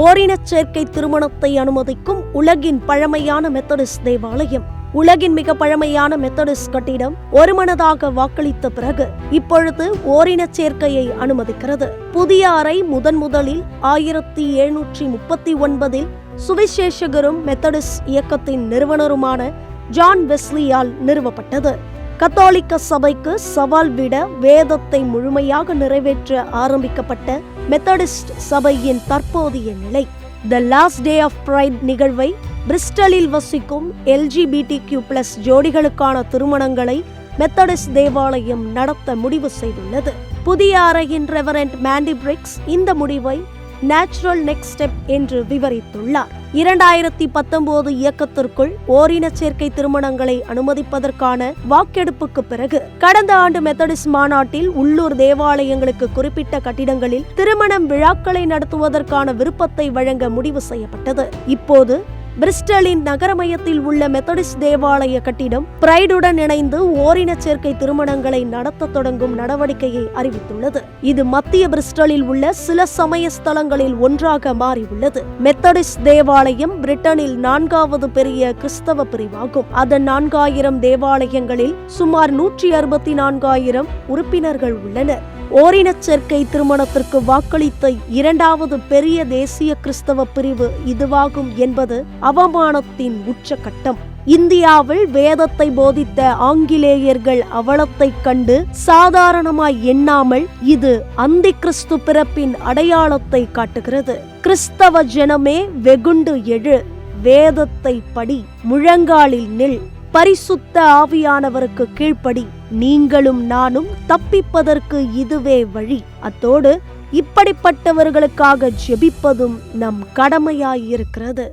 ஓரினச் சேர்க்கை திருமணத்தை அனுமதிக்கும் உலகின் பழமையான மெத்தடிஸ்ட் தேவாலயம். உலகின் மிக பழமையான மெத்தடிஸ்ட் கட்டிடம் ஒருமனதாக வாக்களித்த பிறகு இப்பொழுது ஓரின சேர்க்கையை அனுமதிக்கிறது. புதிய அறை முதன் முதலில் ஆயிரத்தி எழுநூற்றி முப்பத்தி ஒன்பதில் சுவிசேஷகரும் மெத்தடிஸ் இயக்கத்தின் நிறுவனருமான ஜான் வெஸ்லியால் நிறுவப்பட்டது. கத்தோலிக்க சபைக்கு சவால் விட வேதத்தை முழுமையாக நிறைவேற்ற ஆரம்பிக்கப்பட்ட மெத்தடிஸ்ட் சபையின் தற்போதைய நிலை. The last day of pride நிகழ்வை பிரிஸ்டலில் வசிக்கும் எல்ஜிபிடி கியூ பிளஸ் ஜோடிகளுக்கான திருமணங்களை மெத்தடிஸ்ட் தேவாலயம் நடத்த முடிவு செய்துள்ளது. புதிய அறையின் ரெவரண்ட் மேண்டிபிரிக்ஸ் இந்த முடிவை நேச்சுரல் நெக்ஸ்ட் ஸ்டெப் என்று விவரித்துள்ளார். இரண்டாயிரத்தி பத்தொன்பது இயக்கத்திற்குள் ஓரினச் சேர்க்கை திருமணங்களை அனுமதிப்பதற்கான வாக்கெடுப்புக்கு பிறகு கடந்த ஆண்டு மெத்தடிஸ்ட் மாநாட்டில் உள்ளூர் தேவாலயங்களுக்கு குறிப்பிட்ட கட்டிடங்களில் திருமணம் விழாக்களை நடத்துவதற்கான விருப்பத்தை வழங்க முடிவு செய்யப்பட்டது. இப்போது பிரிஸ்டலின் நகர மையத்தில் உள்ள மெத்தடிஸ்ட் தேவாலய கட்டிடம் பிரைடுடன் இணைந்து ஓரினச் சேர்க்கை திருமணங்களை நடத்த தொடங்கும் நடவடிக்கையை அறிவித்துள்ளது. இது மத்திய பிரிஸ்டலில் உள்ள சில சமய ஸ்தலங்களில் ஒன்றாக மாறியுள்ளது. மெத்தடிஸ்ட் தேவாலயம் பிரிட்டனில் நான்காவது பெரிய கிறிஸ்தவ பிரிவாகும். அதன் நான்காயிரம் தேவாலயங்களில் சுமார் நூற்றி அறுபத்தி நான்காயிரம் உறுப்பினர்கள் உள்ளனர். ஓரினச் சேர்க்கை திருமணத்திற்கு வாக்களித்த இரண்டாவது பெரிய தேசிய கிறிஸ்தவ பிரிவு இதுவாகும் என்பது அவமானத்தின் உச்சகட்டம். இந்தியாவில் வேதத்தை போதித்த ஆங்கிலேயர்கள் அவலத்தைக் கண்டு சாதாரணமாய் எண்ணாமல் இது அந்தி கிறிஸ்து பிறப்பின் அடையாளத்தை காட்டுகிறது. கிறிஸ்தவ ஜனமே வெகுண்டு எழு வேதத்தை படி முழங்காலில் நில் பரிசுத்த ஆவியானவருக்கு கீழ்ப்படி நீங்களும் நானும் தப்பிப்பதற்கு இதுவே வழி. அத்தோடு இப்படிப்பட்டவர்களுக்காக ஜெபிப்பதும் நம் கடமையாயிருக்கிறது